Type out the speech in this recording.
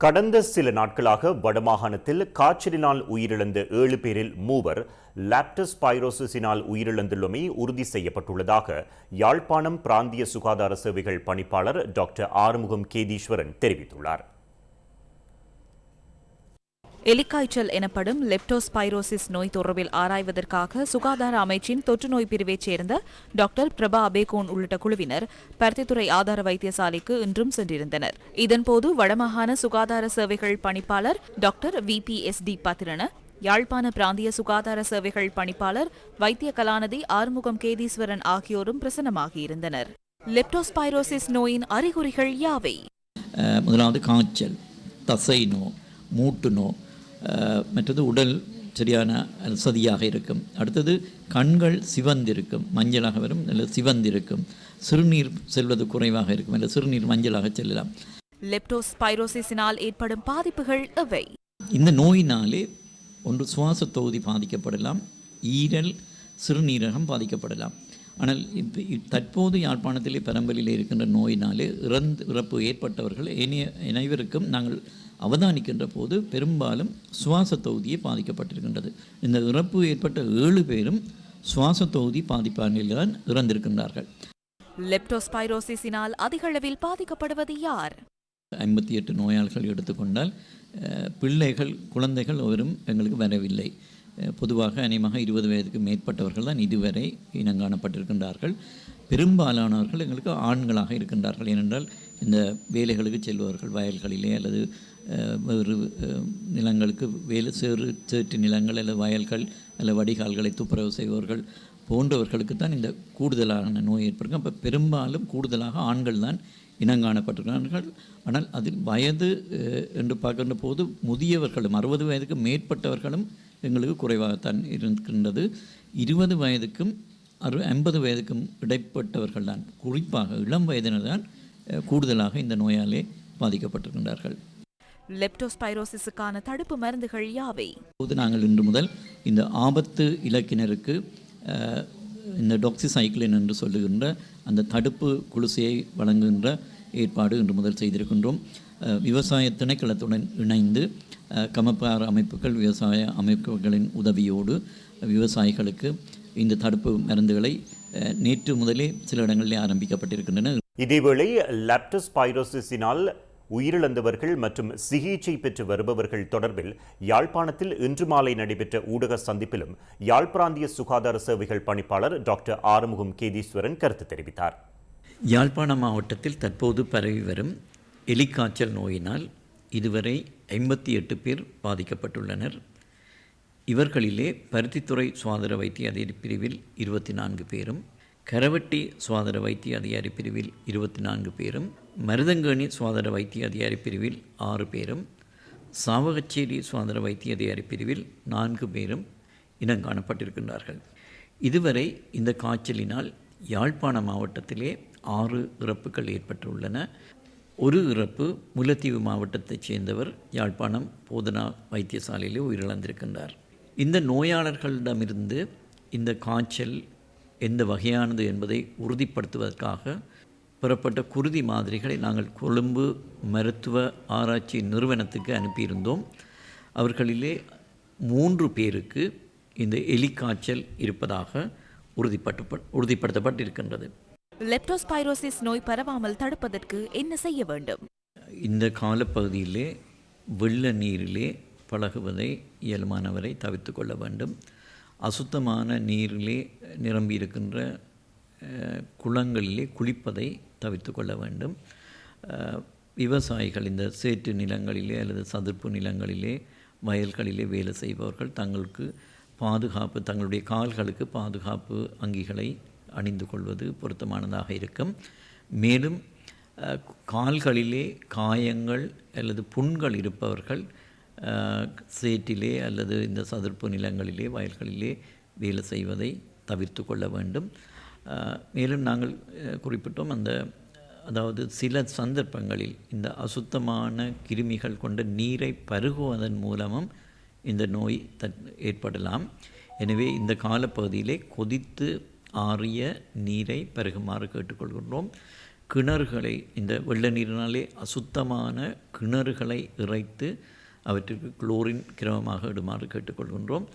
கடந்த சில நாட்களாக வடமாகாணத்தில் காய்ச்சலினால் உயிரிழந்த ஏழு பேரில் மூவர் லாப்டஸ் பைரோசிஸினால் உயிரிழந்துள்ளமை உறுதி செய்யப்பட்டுள்ளதாக யாழ்ப்பாணம் பிராந்திய சுகாதார சேவைகள் பணிப்பாளர் டாக்டர் ஆறுமுகம் கேதீஸ்வரன் தெரிவித்துள்ளார். எலிக்காய்ச்சல் எனப்படும் லெப்டோஸ்பைரோசிஸ் நோய் தொடர்பில் ஆராய்வதற்காக சுகாதார அமைச்சின் தொற்றுநோய் பிரிவைச் சேர்ந்த டாக்டர் பிரபா அபேகோன் உள்ளிட்ட குழுவினர் பருத்தித்துறை ஆதார வைத்தியசாலைக்கு இன்றும் சென்றிருந்தனர். இதன்போது வடமாகாண சுகாதார சேவைகள் பணிப்பாளர் doctor V P S D Pathirana யாழ்ப்பாண பிராந்திய சுகாதார சேவைகள் பணிப்பாளர் வைத்திய கலாநிதி ஆறுமுகம் கேதீஸ்வரன் ஆகியோரும் பிரசன்னமாகியிருந்தனர். லெப்டோஸ்பைரோசிஸ் நோயின் அறிகுறிகள் யாவை? முதலாவது காய்ச்சல் தசை நோ மூட்டு நோ மற்றது உடல் சரியான சதியாக இருக்கும். அடுத்தது கண்கள் சிவந்திருக்கும். மஞ்சளாக வரும் அல்லது சிவந்திருக்கும். சிறுநீர் செல்வது குறைவாக இருக்கும். அல்லது சிறுநீர் மஞ்சளாக செல்லலாம். லெப்டோஸ்பைரோசிஸினால் ஏற்படும் பாதிப்புகள் எவை? இந்த நோயினாலே ஒன்று சுவாச தொகுதி பாதிக்கப்படலாம். ஈரல் சிறுநீரகம் பாதிக்கப்படலாம். ஆனால் இப்போ தற்போது யாழ்ப்பாணத்திலே பெரம்பலிலே இருக்கின்ற நோயினாலே இறந்து இறப்பு ஏற்பட்டவர்கள் இனிய அனைவருக்கும் நாங்கள் அவதானிக்கின்ற போது பெரும்பாலும் சுவாச தொகுதியே பாதிக்கப்பட்டிருக்கின்றது. இந்த இறப்பு ஏற்பட்ட ஏழு பேரும் சுவாச தொகுதி பாதிப்பானில் தான் இறந்திருக்கின்றார்கள். லெப்டோஸ்பைரோசிஸினால் அதிகளவில் பாதிக்கப்படுவது யார்? ஐம்பத்தி எட்டு நோயாளிகள் எடுத்துக்கொண்டால் பிள்ளைகள் குழந்தைகள் ஒருவரும் எங்களுக்கு வரவில்லை. பொதுவாக அநேகமாக இருபது வயதுக்கு மேற்பட்டவர்கள் தான் இதுவரை இனங்காணப்பட்டிருக்கின்றார்கள். பெரும்பாலானவர்கள் எங்களுக்கு ஆண்களாக இருக்கின்றார்கள். ஏனென்றால் இந்த வேலைகளுக்கு செல்பவர்கள் வயல்களிலே அல்லது வேறு நிலங்களுக்கு வேலை சேறு சேற்று நிலங்கள் அல்லது வயல்கள் அல்லது வடிகால்களை துப்புரவு செய்பவர்கள் போன்றவர்களுக்கு தான் இந்த கூடுதலான நோய் ஏற்படும் அப்போ பெரும்பாலும் கூடுதலாக ஆண்கள் தான் இனங்காணப்பட்டிருக்கிறார்கள். ஆனால் அதில் வயது என்று பார்க்கின்ற போது முதியவர்களும் அறுபது வயதுக்கு மேற்பட்டவர்களும் எங்களுக்கு குறைவாகத்தான் இருக்கின்றது. இருபது வயதுக்கும் அறு ஐம்பது வயதுக்கும் இடைப்பட்டவர்கள் தான் குறிப்பாக இளம் வயதினர் தான் கூடுதலாக இந்த நோயாலே பாதிக்கப்பட்டிருக்கின்றார்கள். லெப்டோஸ்பைரோசிஸுக்கான தடுப்பு மருந்துகள் யாவை? இப்போது நாங்கள் இன்று முதல் இந்த ஆபத்து இலக்கினருக்கு இந்த டாக்ஸிசைக்ளின் என்று சொல்லுகின்ற அந்த தடுப்பு குளிசையை வழங்குகின்ற ஏற்பாடு இன்று முதல் செய்திருக்கின்றோம். விவசாய திணைக்களத்துடன் இணைந்து கமப்பார் அமைப்புகள் விவசாய அமைப்புகளின் உதவியோடு விவசாயிகளுக்கு இந்த தடுப்பு மருந்துகளை நேற்று முதலே சில இடங்களிலே ஆரம்பிக்கப்பட்டிருக்கின்றன. இதேவேளை லாப்டஸ் பைரோசிஸினால் உயிரிழந்தவர்கள் மற்றும் சிகிச்சை பெற்று வருபவர்கள் தொடர்பில் யாழ்ப்பாணத்தில் இன்று மாலை நடைபெற்ற ஊடக சந்திப்பிலும் யாழ் பிராந்திய சுகாதார சேவைகள் பணிப்பாளர் டாக்டர் ஆறுமுகம் கேதீஸ்வரன் கருத்து தெரிவித்தார். யாழ்ப்பாணம் மாவட்டத்தில் தற்போது பரவி வரும் எலிக்காய்ச்சல் நோயினால் இதுவரை ஐம்பத்தி எட்டு பேர் பாதிக்கப்பட்டுள்ளனர். இவர்களிலே பருத்தித்துறை சுவாதர வைத்திய அதிகாரி பிரிவில் இருபத்தி நான்கு பேரும் கரவட்டி சுவாதர வைத்திய அதிகாரி பிரிவில் இருபத்தி நான்கு பேரும் மருதங்கணி சுவாதர வைத்திய அதிகாரி பிரிவில் ஆறு பேரும் சாவகச்சேரி சுகாதார வைத்திய அதிகாரி பிரிவில் நான்கு பேரும் இனங்காணப்பட்டிருக்கின்றார்கள் இதுவரை இந்த காய்ச்சலினால் யாழ்ப்பாண மாவட்டத்திலே ஆறு இறப்புகள் ஏற்பட்டுள்ளன. ஒரு இறப்பு முல்லைத்தீவு மாவட்டத்தைச் சேர்ந்தவர் யாழ்ப்பாணம் போதனா வைத்தியசாலையிலே உயிரிழந்திருக்கின்றார். இந்த நோயாளர்களிடமிருந்து இந்த காய்ச்சல் எந்த வகையானது என்பதை உறுதிப்படுத்துவதற்காக பெறப்பட்ட குருதி மாதிரிகளை நாங்கள் கொழும்பு மருத்துவ ஆராய்ச்சி நிறுவனத்துக்கு அனுப்பியிருந்தோம். அவர்களிலே மூன்று பேருக்கு இந்த எலிக்காய்ச்சல் இருப்பதாக உறுதிப்பட்டு உறுதிப்படுத்தப்பட்டிருக்கின்றது. லெப்டோஸ்பைரோசிஸ் நோய் பரவாமல் தடுப்பதற்கு என்ன செய்ய வேண்டும்? இந்த காலப்பகுதியிலே வெள்ள நீரிலே பழகுவதை இயல்பானவரை தவிர்த்து கொள்ள வேண்டும். அசுத்தமான நீரிலே நிரம்பி இருக்கின்ற குளங்களிலே குளிப்பதை தவிர்த்து கொள்ள வேண்டும். விவசாயிகள் இந்த சேற்று நிலங்களிலே அல்லது சதுப்பு நிலங்களிலே வயல்களிலே வேலை செய்பவர்கள் தங்களுக்கு பாதுகாப்பு தங்களுடைய கால்களுக்கு பாதுகாப்பு அங்கிகளை அணிந்து கொள்வது பொருத்தமானதாக இருக்கும். மேலும் கால்களிலே காயங்கள் அல்லது புண்கள் இருப்பவர்கள் சேற்றிலே அல்லது இந்த சதுர்ப்பு நிலங்களிலே வயல்களிலே வேலை செய்வதை தவிர்த்து கொள்ள வேண்டும். மேலும் நாங்கள் குறிப்பிட்டோம் அந்த அதாவது சில சந்தர்ப்பங்களில் இந்த அசுத்தமான கிருமிகள் கொண்ட நீரை பருகுவதன் மூலமும் இந்த நோய் தட் ஏற்படலாம். எனவே இந்த காலப்பகுதியிலே கொதித்து ஆறிய நீரை பருகுமாறு கேட்டுக்கொள்கின்றோம். கிணறுகளை இந்த வெள்ள நீரினாலே அசுத்தமான கிணறுகளை இறைத்து அவற்றிற்கு குளோரின் கிரமமாக இடுமாறு கேட்டுக்கொள்கின்றோம்.